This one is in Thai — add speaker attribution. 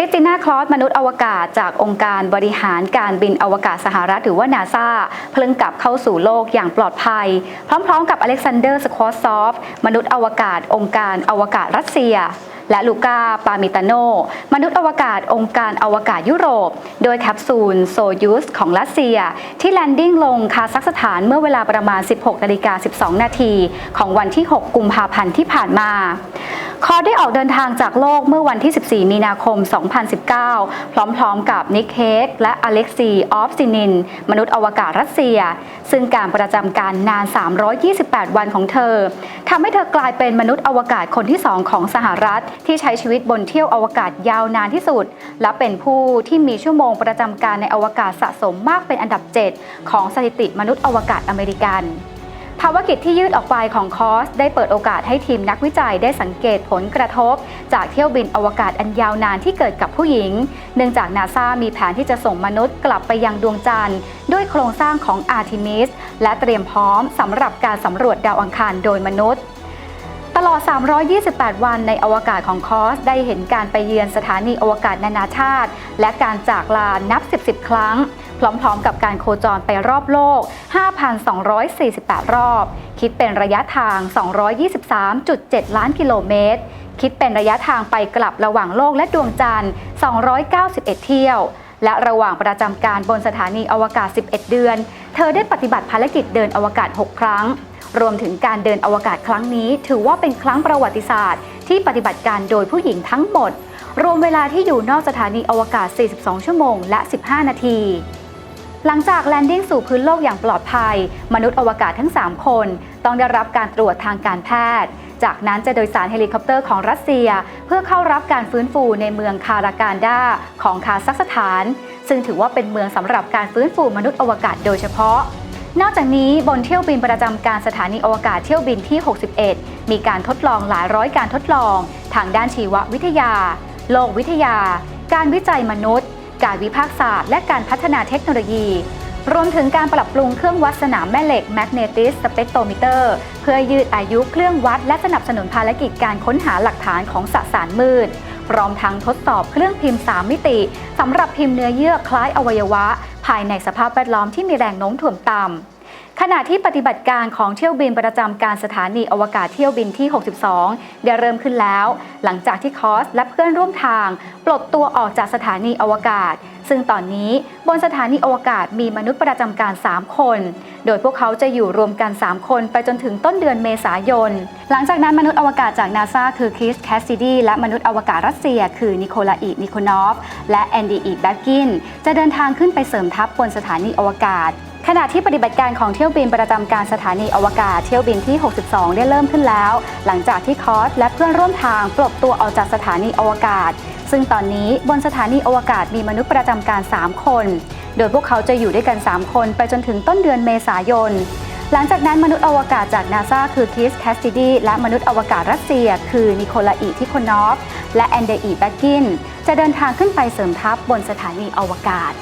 Speaker 1: ริสติน่าคลอสมนุษย์อวกาศจากองค์การบริหารการบินอวกาศสหรัฐหรือว่านาซาเพิ่งกลับเข้าสู่โลกอย่างปลอดภัย พร้อมๆ กับอเล็กซานเดอร์สควอซอฟมนุษย์อวกาศ องค์การอวกาศรัสเซียและลูกา ปามิตาโน มนุษย์อวกาศองค์การอวกาศยุโรป โดยแคปซูลโซยูสของรัสเซีย ที่แลนดิ้งลงคาซัคสถานเมื่อเวลาประมาณ 16นาฬิกา12 นาที ของวันที่ 6 กุมภาพันธ์ที่ผ่านมาคอร์ได้ออกเดินทางจากโลกเมื่อวันที่ 14 มีนาคม 2019 พร้อมๆกับนิกเฮกและอเล็กซีออฟซินิน มนุษย์อวกาศรัสเซีย ซึ่งการประจำการนาน 328 วันของเธอทำให้เธอกลายเป็นมนุษย์อวกาศคนที่ 2 ของสหรัฐ ที่ใช้ชีวิตบนเที่ยวอวกาศยาวนานที่สุด และเป็นผู้ที่มีชั่วโมงประจำการในอวกาศสะสมมากเป็นอันดับ 7 ของสถิติมนุษย์อวกาศอเมริกัน ภาวกิจที่ยืดออกไปของคอส ได้เปิดโอกาสให้ทีมนักวิจัยได้สังเกตผลกระทบ จากเที่ยวบินอวกาศอันยาวนานที่เกิดกับผู้หญิง เนื่องจากนาซามีแผนที่จะส่งมนุษย์กลับไปยังดวงจันทร์ ด้วยโครงสร้างของอาร์ทิมิสและเตรียมพร้อมสำหรับการสำรวจดาวอังคารโดยมนุษย์ตลอด 328 วันในอวกาศของคอส ได้เห็นการไปเยือนสถานีอวกาศนานาชาติ และการจากลานับ 10 10 ครั้ง พร้อมๆ กับการโคจรไปรอบโลก 5,248 รอบ คิดเป็นระยะทาง 223.7 ล้านกิโลเมตร คิดเป็นระยะทางไปกลับระหว่างโลกและดวงจันทร์ 291 เที่ยว และระหว่างประจำการบนสถานีอวกาศ 11 เดือน เธอได้ปฏิบัติภารกิจเดินอวกาศ 6 ครั้ง รวมถึงการเดินอวกาศครั้งนี้ ถือว่าเป็นครั้งประวัติศาสตร์ ที่ปฏิบัติการโดยผู้หญิงทั้งหมดรวมเวลาที่อยู่นอกสถานีอวกาศ 42 ชั่วโมง และ 15 นาที หลังจากแลนดิ้งสู่พื้นโลกอย่างปลอดภัย มนุษย์อวกาศทั้ง 3 คน ต้องได้รับการตรวจทางการแพทย์ จากนั้นจะโดยสารเฮลิคอปเตอร์ของรัสเซีย เพื่อเข้ารับการฟื้นฟูในเมืองคาราการดาของคาซัคสถาน ซึ่งถือว่าเป็นเมืองสำหรับการฟื้นฟูมนุษย์อวกาศโดยเฉพาะ นอกจากนี้บนเที่ยวบินประจำการสถานีอวกาศเที่ยวบินที่ 61 มีการทดลองหลายร้อยการทดลอง ทางด้านชีววิทยา โลกวิทยา การวิจัยมนุษย์ การวิพากษ์ศาสตร์และการพัฒนาเทคโนโลยี รวมถึงการปรับปรุงเครื่องวัดสนามแม่เหล็กแมกเนติสสเปกโตมิเตอร์เพื่อยืดอายุเครื่องวัดและสนับสนุนภารกิจการค้นหาหลักฐานของสสารมืด พร้อมทั้งทดสอบเครื่องพิมพ์ 3 มิติสำหรับพิมพ์เนื้อเยื่อคล้ายอวัยวะ ภายในสภาพแวดล้อมที่มีแรงโน้มถ่วงต่ำ ขณะที่ปฏิบัติการของเที่ยวบินประจำการสถานีอวกาศเที่ยวบินที่ 62 ได้เริ่มขึ้นแล้ว หลังจากที่คอสและเพื่อนร่วมทาง ปลดตัวออกจากสถานีอวกาศ ซึ่งตอนนี้บนสถานีอวกาศมีมนุษย์ประจำการ 3 คน โดยพวกเขาจะอยู่รวมกัน 3 คนไปจนถึงต้นเดือนเมษายน หลังจากนั้นมนุษย์อวกาศจากนาซาคือคริสแคสซิดีและมนุษย์อวกาศรัสเซีย คือนิโคลาอินิโคนอฟและแอนดีอีแบ็กกินจะเดินทางขึ้นไปเสริมทัพบนสถานีอวกาศ ขณะที่ปฏิบัติการของเที่ยวบินประจำการสถานีอวกาศเที่ยวบินที่ 62 ได้เริ่มขึ้นแล้ว หลังจากที่คอสและเพื่อนร่วมทางปลดตัวออกจากสถานีอวกาศ ซึ่งตอนนี้บนสถานีอวกาศมีมนุษย์ประจำการ 3 คน โดยพวกเขาจะอยู่ด้วยกัน 3 คนไปจนถึงต้นเดือนเมษายน หลังจากนั้นมนุษย์อวกาศจากนาซาคือคิสแคสติดีและมนุษย์อวกาศรัสเซีย คือนิโคลาอิทิโคนอฟ และแอนเดอีแบกกิน จะเดินทางขึ้นไปเสริมทัพบนสถานีอวกาศ